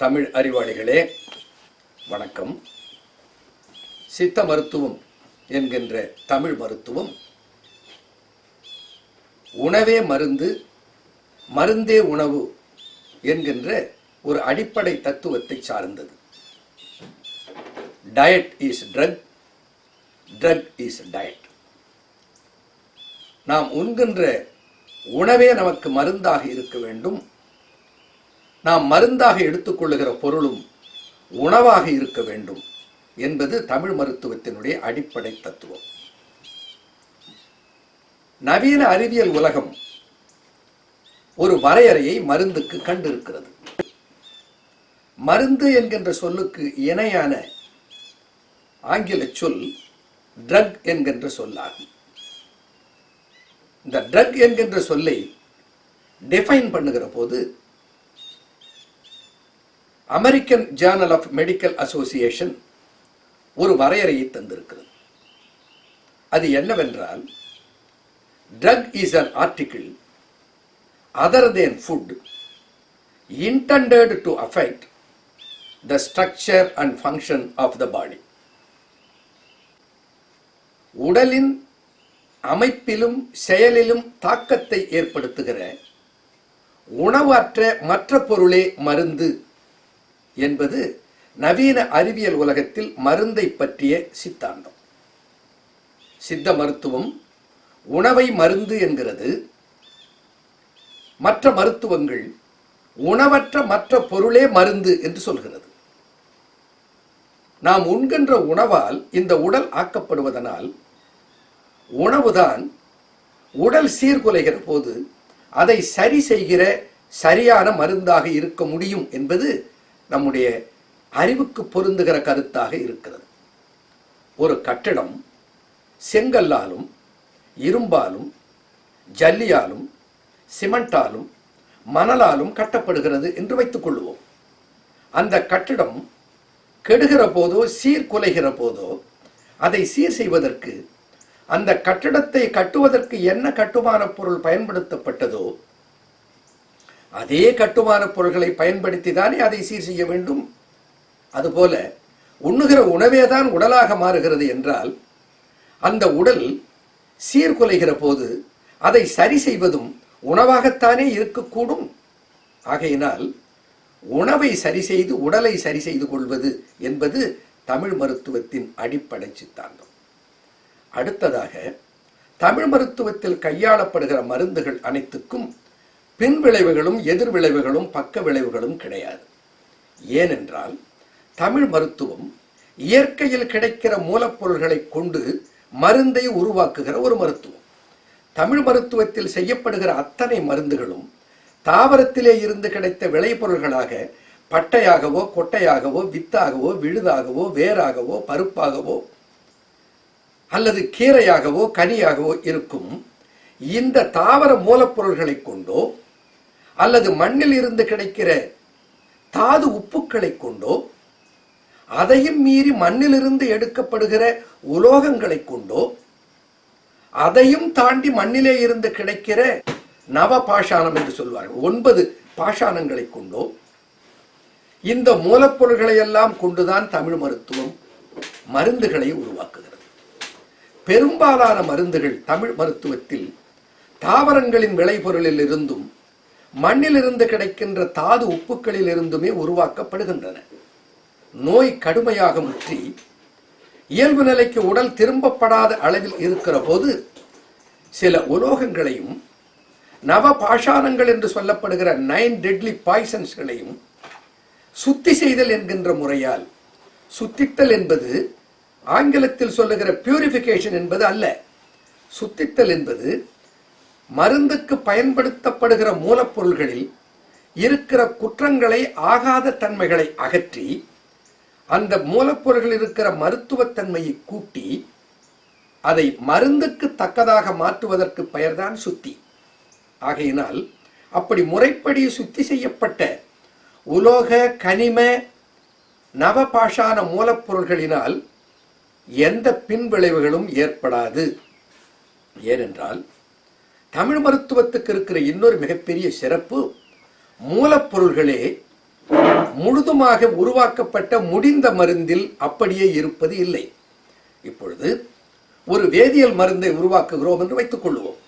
தமிழ் அறிவாளிகளே வணக்கம். சித்த மருத்துவம் என்கின்ற தமிழ் மருத்துவம் உணவே மருந்து மருந்தே உணவு என்கின்ற ஒரு அடிப்படை தத்துவத்தை சார்ந்தது. Diet is drug drug is diet நாம் உண்கின்ற உணவே நமக்கு மருந்தாக இருக்க வேண்டும். நாம் மருந்தாக எடுத்துக்கொள்ளுகிற பொருளும் உணவாக இருக்க வேண்டும் என்பது தமிழ் மருத்துவத்தினுடைய அடிப்படை தத்துவம். நவீன அறிவியல் உலகம் ஒரு வரையறையை மருந்துக்கு கண்டிருக்கிறது. மருந்து என்கின்ற சொல்லுக்கு இணையான ஆங்கில சொல் ட்ரக் என்கின்ற சொல்லாகும். இந்த ட்ரக் என்கின்ற சொல்லை டிஃபைன் பண்ணுகிற போது American Journal of Medical Association ஒரு வரையறையை தந்திருக்கிறது. அது என்னவென்றால் drug is an article other than food intended to affect the structure and function of the body உடலின் அமைப்பிலும் செயலிலும் தாக்கத்தை ஏற்படுத்துகிற உணவற்ற மற்ற பொருளே மருந்து என்பது நவீன அறிவியல் உலகத்தில் மருந்தை பற்றிய சித்தாந்தம். சித்த மருத்துவம் உணவை மருந்து என்கிறது. மற்ற மருத்துவங்கள் உணவற்ற மற்ற பொருளே மருந்து என்று சொல்கிறது. நாம் உண்கின்ற உணவால் இந்த உடல் ஆக்கப்படுவதனால் உணவுதான் உடல் சீர்குலைகிற போது அதை சரி செய்கிற சரியான மருந்தாக இருக்க முடியும் என்பது நம்முடைய அறிவுக்கு பொருந்துகிற கருத்தாக இருக்கிறது. ஒரு கட்டிடம் செங்கல்லாலும் இரும்பாலும் ஜல்லியாலும் சிமெண்டாலும் மணலாலும் கட்டப்படுகிறது என்று வைத்துக் கொள்வோம். அந்த கட்டிடம் கெடுகிற போதோ சீர்குலைகிற போதோ அதை சீர் செய்வதற்கு அந்த கட்டிடத்தை கட்டுவதற்கு என்ன கட்டுமான பொருள் பயன்படுத்தப்பட்டதோ அதே கட்டுமான பொருள்களை பயன்படுத்தி தானே அதை சீர் செய்ய வேண்டும்? அதுபோல உண்ணுகிற உணவே தான் உடலாக மாறுகிறது என்றால் அந்த உடல் சீர்குலைகிற போது அதை சரி செய்வதும் உணவாகத்தானே இருக்கக்கூடும். ஆகையினால் உணவை சரி செய்து உடலை சரி செய்து கொள்வது என்பது தமிழ் மருத்துவத்தின் அடிப்படை சித்தாந்தம். அடுத்ததாக தமிழ் மருத்துவத்தில் கையாளப்படுகிற மருந்துகள் அனைத்துக்கும் பின் விளைவுகளும் எதிர் விளைவுகளும் பக்க விளைவுகளும் கிடையாது. ஏனென்றால் தமிழ் மருத்துவம் இயற்கையில் கிடைக்கிற மூலப்பொருள்களை கொண்டு மருந்தை உருவாக்குகிற ஒரு மருத்துவம். தமிழ் மருத்துவத்தில் செய்யப்படுகிற அத்தனை மருந்துகளும் தாவரத்திலே இருந்து கிடைத்த விளைபொருள்களாக பட்டையாகவோ கொட்டையாகவோ வித்தாகவோ விழுதாகவோ வேராகவோ பருப்பாகவோ அல்லது கீரையாகவோ கனியாகவோ இருக்கும் இந்த தாவர மூலப்பொருள்களை கொண்டோ அல்லது மண்ணில் இருந்து கிடைக்கிற தாது உப்புக்களை கொண்டோ அதையும் மீறி மண்ணிலிருந்து எடுக்கப்படுகிற உலோகங்களை கொண்டோ அதையும் தாண்டி மண்ணிலே இருந்து கிடைக்கிற நவ பாஷாணம் என்று சொல்வார்கள். ஒன்பது பாஷாணங்களை கொண்டோ இந்த மூலப்பொருள்களை எல்லாம் கொண்டுதான் தமிழ் மருத்துவம் மருந்துகளை உருவாக்குகிறது. பெரும்பாலான மருந்துகள் தமிழ் மருத்துவத்தில் தாவரங்களின் விளைபொருளில் இருந்தும் மண்ணிலிருந்து கிடைக்கின்ற தாது உப்புக்களில் இருந்துமே உருவாக்கப்படுகின்றன. நோய் கடுமையாக முற்றி இயல்பு நிலைக்கு உடல் திரும்பப்படாத அளவில் இருக்கிற போது சில உலோகங்களையும் நவ பாஷாணங்கள் என்று சொல்லப்படுகிற நைன் டெட்லி பாய்சன்ஸ்களையும் சுத்தி செய்தல் என்கின்ற முறையால் சுத்தித்தல் என்பது ஆங்கிலத்தில் சொல்லுகிற பியூரிஃபிகேஷன் என்பது அல்ல. சுத்தித்தல் என்பது மருந்துக்கு பயன்படுத்தப்படுகிற மூலப்பொருள்களில் இருக்கிற குற்றங்களை ஆகாத தன்மைகளை அகற்றி அந்த மூலப்பொருள்கள் இருக்கிற மருத்துவத்தன்மையை கூட்டி அதை மருந்துக்கு தக்கதாக மாற்றுவதற்கு பெயர்தான் சுத்தி. ஆகையினால் அப்படி முறைப்படி சுத்தி செய்யப்பட்ட உலோக கனிம நவபாஷான மூலப்பொருள்களினால் எந்த பின்விளைவுகளும் ஏற்படாது. ஏனென்றால் தமிழ் மருத்துவத்துக்கு இருக்கிற இன்னொரு மிகப்பெரிய சிறப்பு மூலப்பொருள்களே முழுதுமாக உருவாக்கப்பட்ட முடிந்த மருந்தில் அப்படியே இருப்பது இல்லை. இப்பொழுது ஒரு வேதியியல் மருந்தை உருவாக்குகிறோம் என்று வைத்துக் கொள்வோம்.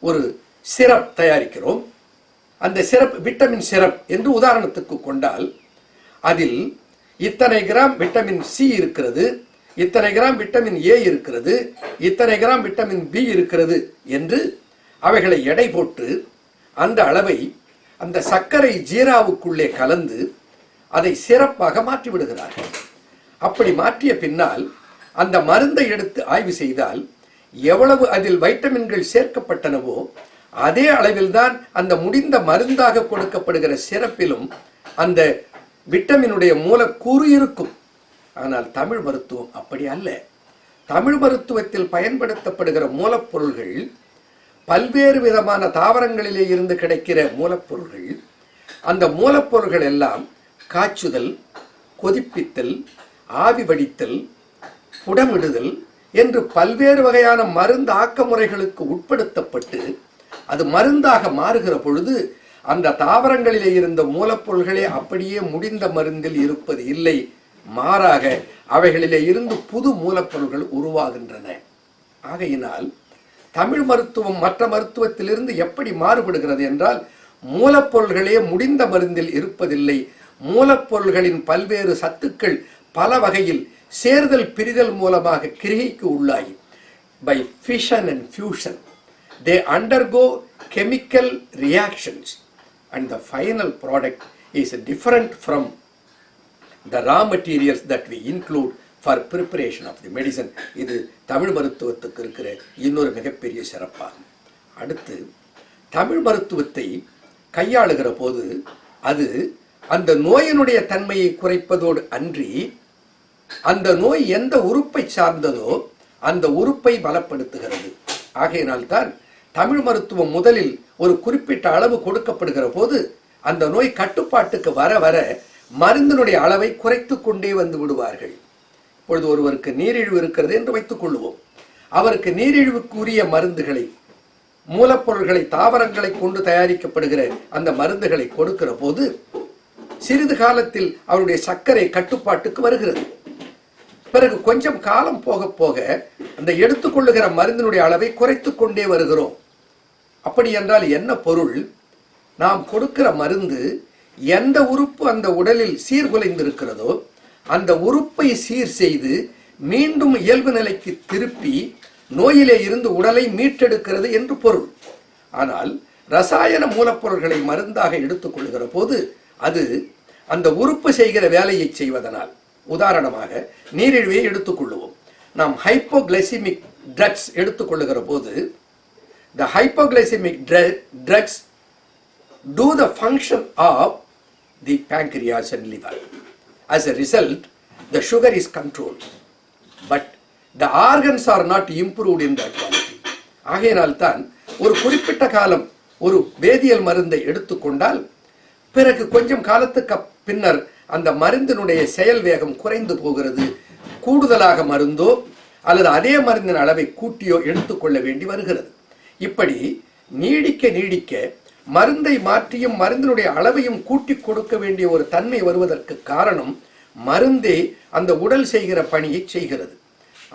ஒரு சிரப் தயாரிக்கிறோம். அந்த சிரப் விட்டமின் சிரப் என்று உதாரணத்துக்கு கொண்டால் அதில் இத்தனை கிராம் விட்டமின் சி இருக்கிறது இத்தனை கிராம் விட்டமின் ஏ இருக்கிறது இத்தனை கிராம் விட்டமின் பி இருக்கிறது என்று அவைகளை எடை போட்டு அந்த அளவை அந்த சர்க்கரை ஜீராவுக்குள்ளே கலந்து அதை சிறப்பாக மாற்றிவிடுகிறார்கள். அப்படி மாற்றிய பின்னால் அந்த மருந்தை எடுத்து ஆய்வு செய்தால் எவ்வளவு அதில் வைட்டமின்கள் சேர்க்கப்பட்டனவோ அதே அளவில்தான் அந்த முடிந்த மருந்தாக கொடுக்கப்படுகிற சிறப்பிலும் அந்த விட்டமினுடைய மூலக்கூறு இருக்கும். ஆனால் தமிழ் மருத்துவம் அப்படி அல்ல. தமிழ் மருத்துவத்தில் பயன்படுத்தப்படுகிற மூலப்பொருள்கள் பல்வேறு விதமான தாவரங்களிலே இருந்து கிடைக்கிற மூலப்பொருள்கள் அந்த மூலப்பொருள்கள் எல்லாம் காய்ச்சுதல் கொதிப்பித்தல் ஆவி வடித்தல் புடமிடுதல் என்று பல்வேறு வகையான மருந்து ஆக்க முறைகளுக்கு உட்படுத்தப்பட்டு அது மருந்தாக மாறுகிற பொழுது அந்த தாவரங்களிலே இருந்த மூலப்பொருள்களே அப்படியே முடிந்த மருந்தில் இருப்பது இல்லை. மாறாக அவைகளிலே இருந்து புது மூலப்பொருள்கள் உருவாகின்றன. ஆகையினால் தமிழ் மருத்துவம் மற்ற மருத்துவத்திலிருந்து எப்படி மாறுபடுகிறது என்றால் மூலப்பொருள்களே முடிந்த மருந்தில் இருப்பதில்லை. மூலப்பொருள்களின் பல்வேறு சத்துக்கள் பல வகையில் சேர்தல் பிரிதல் மூலமாக கிரிகைக்கு உள்ளாகி by fission and fusion they undergo chemical reactions and the final product is different from the raw materials that we include for preparation of the medicine இது தமிழ் மருத்துவத்துக்கு இருக்கிற இன்னொரு மிகப்பெரிய சிறப்பாகும். அடுத்து தமிழ் மருத்துவத்தை கையாளுகிற போது அது அந்த நோயினுடைய தன்மையை குறைப்பதோடு அன்றி அந்த நோய் எந்த உறுப்பை சார்ந்ததோ அந்த உறுப்பை பலப்படுத்துகிறது. ஆகையினால்தான் தமிழ் மருத்துவம் முதலில் ஒரு குறிப்பிட்ட அளவு கொடுக்கப்படுகிற போது அந்த நோய் கட்டுப்பாட்டுக்கு வர வர மருந்தினுடைய அளவை குறைத்து கொண்டே வந்து விடுவார்கள். இப்பொழுது ஒருவருக்கு நீரிழிவு இருக்கிறது என்று வைத்துக் கொள்வோம் அவருக்கு நீரிழிவுக்குரிய மருந்துகளை மூலப்பொருள்களை தாவரங்களை கொண்டு தயாரிக்கப்படுகிற அந்த மருந்துகளை கொடுக்கிற போது சிறிது காலத்தில் அவருடைய சர்க்கரை கட்டுப்பாட்டுக்கு வருகிறது. பிறகு கொஞ்சம் காலம் போக போக அந்த எடுத்துக்கொள்ளுகிற மருந்தினுடைய அளவை குறைத்து கொண்டே வருகிறோம். அப்படி என்றால் என்ன பொருள்? நாம் கொடுக்கிற மருந்து எந்த உறுப்பு அந்த உடலில் சீர்குலைந்திருக்கிறதோ அந்த உறுப்பை சீர் செய்து மீண்டும் இயல்பு நிலைக்கு திருப்பி நோயிலே இருந்து உடலை மீட்டெடுக்கிறது என்று பொருள். ஆனால் ரசாயன மூலப்பொருள்களை மருந்தாக எடுத்துக்கொள்கிற போது அது அந்த உறுப்பு செய்கிற வேலையை செய்வதனால். உதாரணமாக நீரிழிவை எடுத்துக்கொள்ளுவோம் நாம் ஹைப்போகிளைசிமிக் ட்ரக்ஸ் எடுத்துக்கொள்ளுகிற போது the hypoglycaemic drugs do the function of the the and liver. As a result, the sugar is controlled, but the organs are not improved in that quality. ஆகையினால்தான் ஒரு குறிப்பிட்ட காலம் ஒரு வேதியியல் மருந்தை எடுத்துக்கொண்டால் பிறகு கொஞ்சம் காலத்துக்கு பின்னர் அந்த மருந்தினுடைய செயல் வேகம் குறைந்து போகிறது. கூடுதலாக மருந்தோ அல்லது அதே மருந்தின் அளவை கூட்டியோ எடுத்துக்கொள்ள வேண்டி வருகிறது. இப்படி நீடிக்க நீடிக்க மருந்தை மாற்றியும் மருந்தினுடைய அளவையும் கூட்டி கொடுக்க வேண்டிய ஒரு தன்மை வருவதற்கு காரணம் மருந்தே அந்த உடல் செய்கிற பணியை செய்கிறது.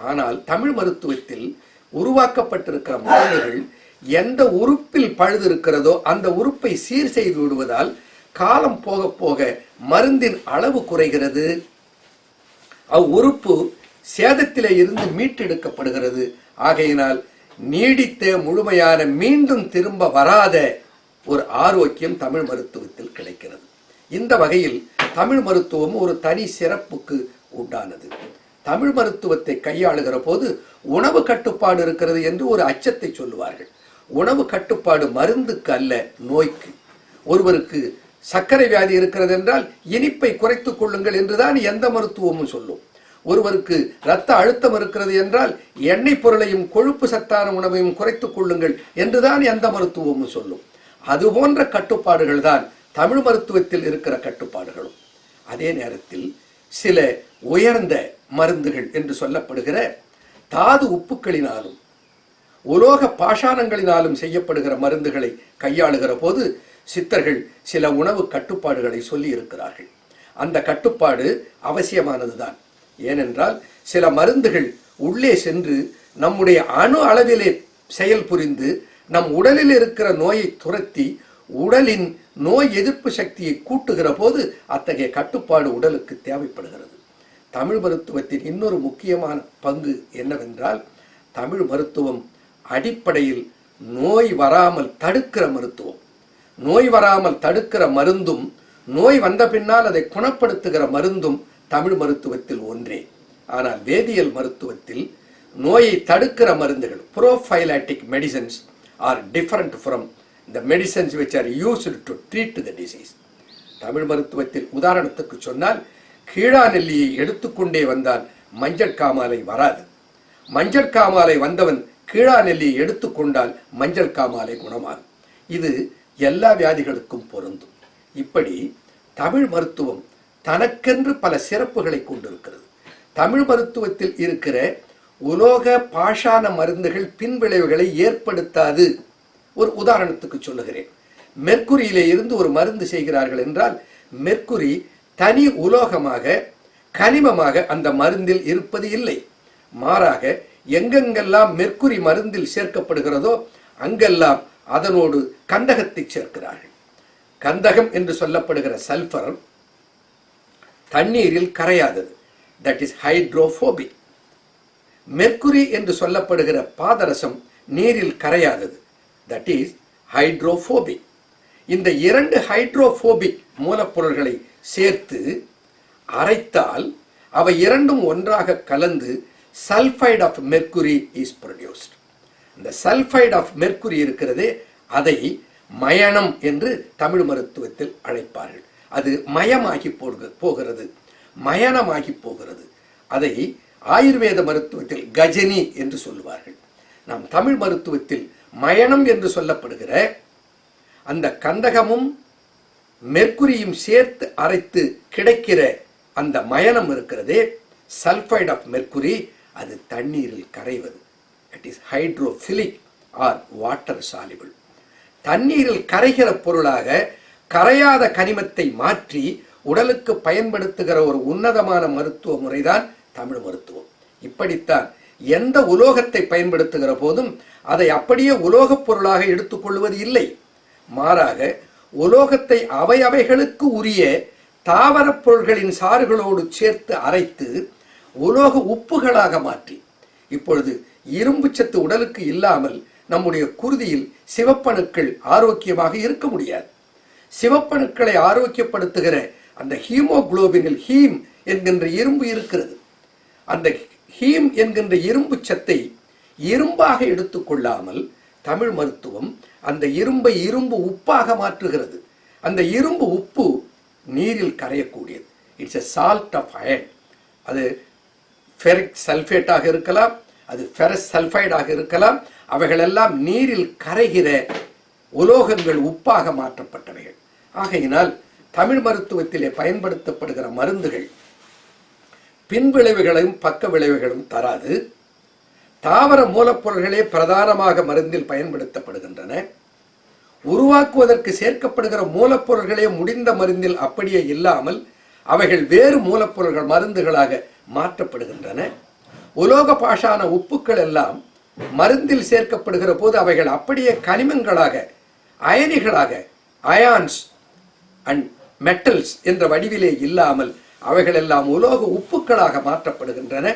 ஆனால் தமிழ் மருத்துவத்தில் உருவாக்கப்பட்டிருக்கிற மருந்துகள் எந்த உறுப்பில் பழுது இருக்கிறதோ அந்த உறுப்பை சீர் செய்து விடுவதால் காலம் போக போக மருந்தின் அளவு குறைகிறது. அவ்வுறுப்பு சேதத்திலே இருந்து மீட்டெடுக்கப்படுகிறது. ஆகையினால் நீடித்த முழுமையான மீண்டும் திரும்ப வராத ஒரு ஆரோக்கியம் தமிழ் மருத்துவத்தில் கிடைக்கிறது. இந்த வகையில் தமிழ் மருத்துவம் ஒரு தனி சிறப்புக்கு உண்டானது. தமிழ் மருத்துவத்தை கையாளுகிற போது உணவு கட்டுப்பாடு இருக்கிறது என்று ஒரு அச்சத்தை சொல்லுவார்கள். உணவு கட்டுப்பாடு மருந்துக்கு அல்ல நோய்க்கு. ஒருவருக்கு சர்க்கரை வியாதி இருக்கிறது என்றால் இனிப்பை குறைத்துக் கொள்ளுங்கள் என்றுதான் எந்த மருத்துவமும் சொல்லும். ஒருவருக்கு இரத்த அழுத்தம் இருக்கிறது என்றால் எண்ணெய் பொருளையும் கொழுப்பு சத்தான உணவையும் குறைத்துக் கொள்ளுங்கள் என்றுதான் எந்த மருத்துவமும் சொல்லும். அது போன்ற கட்டுப்பாடுகள் தான் தமிழ் மருத்துவத்தில் இருக்கிற கட்டுப்பாடுகளும். அதே நேரத்தில் சில உயர்ந்த மருந்துகள் என்று சொல்லப்படுகிற தாது உப்புக்களினாலும் உலோக பாஷாணங்களினாலும் செய்யப்படுகிற மருந்துகளை கையாளுகிற போது சித்தர்கள் சில உணவு கட்டுப்பாடுகளை சொல்லி இருக்கிறார்கள் அந்த கட்டுப்பாடு அவசியமானதுதான். ஏனென்றால் சில மருந்துகள் உள்ளே சென்று நம்முடைய அணு அளவிலே செயல் புரிந்து நம் உடலில் இருக்கிற நோயை துரத்தி உடலின் நோய் எதிர்ப்பு சக்தியை கூட்டுகிற போது அத்தகைய கட்டுப்பாடு உடலுக்கு தேவைப்படுகிறது. தமிழ் மருத்துவத்தின் இன்னொரு முக்கியமான பங்கு என்னவென்றால் தமிழ் மருத்துவம் அடிப்படையில் நோய் வராமல் தடுக்கிற மருத்துவம். நோய் வராமல் தடுக்கிற மருந்தும் நோய் வந்த பின்னால் அதை குணப்படுத்துகிற மருந்தும் தமிழ் மருத்துவத்தில் ஒன்றே. ஆனால் வேதியியல் மருத்துவத்தில் நோயை தடுக்கிற மருந்துகள் prophylactic medicines are different from the medicines which are used to treat the disease Tamil மருத்துவத்தில் உதாரணத்துக்கு சொன்னால் கீழா நெல்லியை எடுத்துக்கொண்டே வந்தால் மஞ்சள் காமாலை வராது. மஞ்சள் காமாலை வந்தவன் கீழா நெல்லியை எடுத்துக்கொண்டால் மஞ்சள் காமாலை குணமாகும். இது எல்லா வியாதிகளுக்கும் பொருந்தும். இப்படி தமிழ் மருத்துவம் தனக்கென்று பல சிறப்புகளை கொண்டிருக்கிறது. தமிழ் மருத்துவத்தில் இருக்கிற உலோக பாஷான மருந்துகள் பின்விளைவுகளை ஏற்படுத்தாது. ஒரு உதாரணத்துக்கு சொல்லுகிறேன். மெர்க்குரியிலே இருந்து ஒரு மருந்து செய்கிறார்கள் என்றால் மெர்க்குரி தனி உலோகமாக கனிமமாக அந்த மருந்தில் இருப்பது இல்லை. மாறாக எங்கெங்கெல்லாம் மெர்க்குரி மருந்தில் சேர்க்கப்படுகிறதோ அங்கெல்லாம் அதனோடு கந்தகத்தை சேர்க்கிறார்கள். கந்தகம் என்று சொல்லப்படுகிற சல்பர் தண்ணீரில் கரையாதது. தட் இஸ் ஹைட்ரோபோபிக் மெர்க்குரி என்று சொல்லப்படுகிற பாதரசம் நீரில் கரையாதது. தட் இஸ் ஹைட்ரோஃபோபிக் இந்த இரண்டு ஹைட்ரோஃபோபிக் மூலப்பொருள்களை சேர்த்து அரைத்தால் அவை இரண்டும் ஒன்றாக கலந்து sulphide of mercury is produced இந்த சல்ஃபைட் ஆஃப் மெர்க்குரி இருக்கிறதே அதை மயணம் என்று தமிழ் மருத்துவத்தில் அழைப்பார்கள். அது மயமாகி போக- போகிறது. மயணமாகி போகிறது. அதை ஆயுர்வேத மருத்துவத்தில் கஜனி என்று சொல்லுவார்கள். நம் தமிழ் மருத்துவத்தில் மயணம் என்று சொல்லப்படுகிற அந்த கந்தகமும் மெர்க்குரியும் சேர்த்து அரைத்து கிடைக்கிற அந்த மயணம் இருக்கிறதே சல்ஃபைட் ஆஃப் மெர்க்குரி அது தண்ணீரில் கரைவது. It is hydrophilic or water soluble தண்ணீரில் கரைகிற பொருளாக கரையாத கனிமத்தை மாற்றி உடலுக்கு பயன்படுத்துகிற ஒரு உன்னதமான மருத்துவ முறைதான் தமிழ் மருத்துவம். இப்படித்தான் எந்த உலோகத்தை பயன்படுத்துகிற போதும் அதை அப்படியே உலோகப் பொருளாக எடுத்துக்கொள்வது இல்லை. மாறாக உலோகத்தை அவையவைகளுக்கு உரிய தாவரப் பொருள்களின் சாறுகளோடு சேர்த்து அரைத்து உலோக உப்புகளாக மாற்றி. இப்பொழுது இரும்பு சத்து உடலுக்கு இல்லாமல் நம்முடைய குருதியில் சிவப்பணுக்கள் ஆரோக்கியமாக இருக்க முடியாது. சிவப்பணுக்களை ஆரோக்கியப்படுத்துகிற அந்த ஹீமோகுளோபினில் ஹீம் என்கின்ற இரும்பு இருக்கிறது. அந்த ஹீம் என்கின்ற இரும்பு சத்தை இரும்பாக எடுத்துக்கொள்ளாமல் தமிழ் மருத்துவம் அந்த இரும்பை இரும்பு உப்பாக மாற்றுகிறது. அந்த இரும்பு உப்பு நீரில் கரையக்கூடியது. It's a salt of iron அது ஃபெரிக் சல்ஃபேட்டாக இருக்கலாம் அது ஃபெரஸ் சல்ஃபைடாக இருக்கலாம். அவைகளெல்லாம் நீரில் கரைகிற உலோகங்கள் உப்பாக மாற்றப்பட்டவைகள். ஆகையினால் தமிழ் மருத்துவத்திலே பயன்படுத்தப்படுகிற மருந்துகள் பின்விளைவுகளையும் பக்க விளைவுகளும் தராது. தாவர மூலப்பொருள்களே பிரதானமாக மருந்தில் பயன்படுத்தப்படுகின்றன. உருவாக்குவதற்கு சேர்க்கப்படுகிற மூலப்பொருள்களே முடிந்த மருந்தில் அப்படியே இல்லாமல் அவைகள் வேறு மூலப்பொருள்கள் மருந்துகளாக மாற்றப்படுகின்றன. உலோக பாஷான உப்புக்கள் எல்லாம் மருந்தில் சேர்க்கப்படுகிற போது அவைகள் அப்படியே கனிமங்களாக அயனிகளாக அயான்ஸ் அண்ட் மெட்டல்ஸ் என்ற வடிவிலே இல்லாமல் அவைகளெல்லாம் உலோக உப்புக்களாக மாற்றப்படுகின்றன.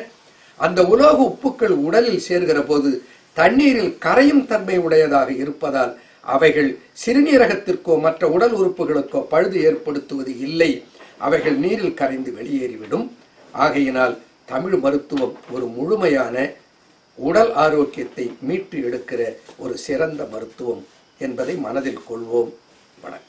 அந்த உலோக உப்புக்கள் உடலில் சேர்கிற போது தண்ணீரில் கரையும் தன்மை உடையதாக இருப்பதால் அவைகள் சிறுநீரகத்திற்கோ மற்ற உடல் உறுப்புகளுக்கோ பழுது ஏற்படுத்துவது இல்லை. அவைகள் நீரில் கரைந்து வெளியேறிவிடும். ஆகையினால் தமிழ் மருத்துவம் ஒரு முழுமையான உடல் ஆரோக்கியத்தை மீட்டு எடுக்கிற ஒரு சிறந்த மருத்துவம் என்பதை மனதில் கொள்வோம். வணக்கம்.